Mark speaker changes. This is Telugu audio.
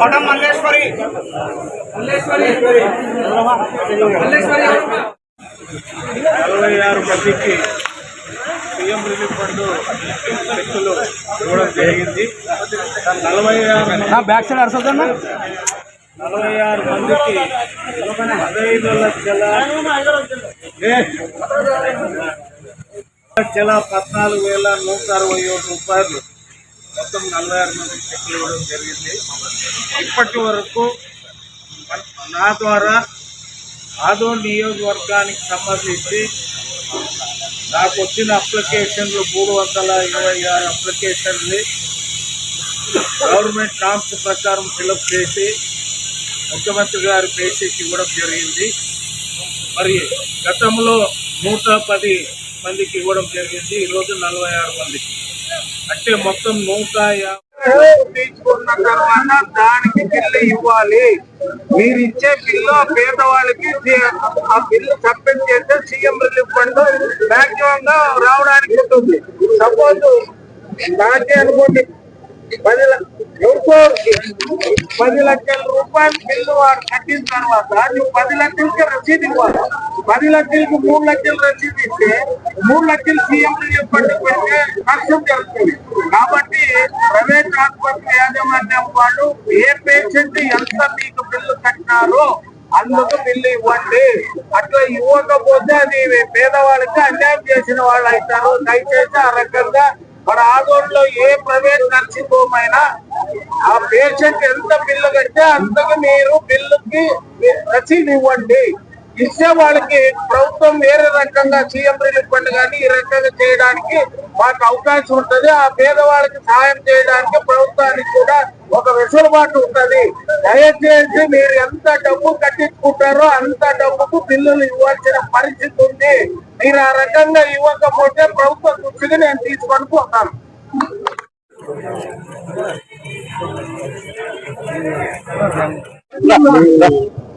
Speaker 1: పటం మల్లేశ్వరి.
Speaker 2: నలభై ఆరు మందికి సీఎం రిలీఫ్ ఫండ్ చెక్కులు ఇవ్వడం జరిగింది. నలభై ఆరు
Speaker 3: బ్యాక్ సైడ్ అరసదన్నా
Speaker 2: నలభై ఆరు మందికి పదహైదు లక్షల? లక్షల పద్నాలుగు వేల నూట అరవై ఏడు రూపాయలు. మొత్తం నలభై ఆరు మందికి చెక్కులు ఇవ్వడం జరిగింది. ఇప్పటి వరకు నా ద్వారా ఆదో నియోజకవర్గానికి సంబంధించి నాకు వచ్చిన అప్లికేషన్లు మూడు వందల ఇరవై ఆరు అప్లికేషన్లు గవర్నమెంట్ నామ్స్ ప్రకారం ఫిలప్ చేసి ముఖ్యమంత్రి గారి పేషీకి ఇవ్వడం జరిగింది. మరి గతంలో నూట పది మందికి ఇవ్వడం జరిగింది. ఈరోజు నలభై ఆరు మందికి. అంటే మొత్తం నూట తీసుకున్న తర్వాత దానికి బిల్లు ఇవ్వాలి. మీరు ఇచ్చే బిల్లు పేదవాళ్ళకి ఆ బిల్లు సబ్మిట్ చేస్తే సీఎం రిలీఫ్ ఫండ్ మాక్సిమం గా రావడానికి ఉంటుంది. సపోజ్ నాకే అనుకోండి పది ఎవరికో పది లక్షల రూపాయలు బిల్లు వాడు కట్టిన తర్వాత నువ్వు పది లక్షలకి రసీదు ఇవ్వాలి. పది లక్షలకు మూడు లక్షలు రసీదు ఇస్తే మూడు లక్షలు సీఎం రిలీఫ్ ఫండ్ పెడితే నష్టం జరుగుతుంది. కాబట్టి ప్రైవేట్ ఆసుపత్రి యాజమాన్యం వాళ్ళు ఏ పేషెంట్ ఎంత మీకు బిల్లు కట్టినారో అందుకు బిల్లు ఇవ్వండి. అట్లా ఇవ్వకపోతే అది పేదవాళ్ళకి అన్యాయం చేసిన వాళ్ళు అవుతారు. దయచేసి ఆ రకంగా మన ఆదోళనలో ఏ ప్రైవేట్ నర్సింగ్ హోమ్ అయినా ఆ పేషెంట్ ఎంత బిల్లు కడితే అంతకు మీరు బిల్లుకి రసీదు ఇవ్వండి. ఇచ్చే వాళ్ళకి ప్రభుత్వం వేరే రకంగా సీఎం రిలీఫ్ ఫండ్ కానీ ఈ రకంగా చేయడానికి మాకు అవకాశం ఉంటది. ఆ పేదవాళ్ళకి సహాయం చేయడానికి ప్రభుత్వానికి కూడా ఒక వెసులుబాటు ఉంటది. దయచేసి మీరు ఎంత డబ్బు కట్టించుకుంటారో అంత డబ్బుకు బిల్లులు ఇవ్వాల్సిన పరిస్థితి ఉంది. మీరు ఆ రకంగా ఇవ్వకపోతే ప్రభుత్వ దృష్టికి నేను తీసుకొని పోతాను.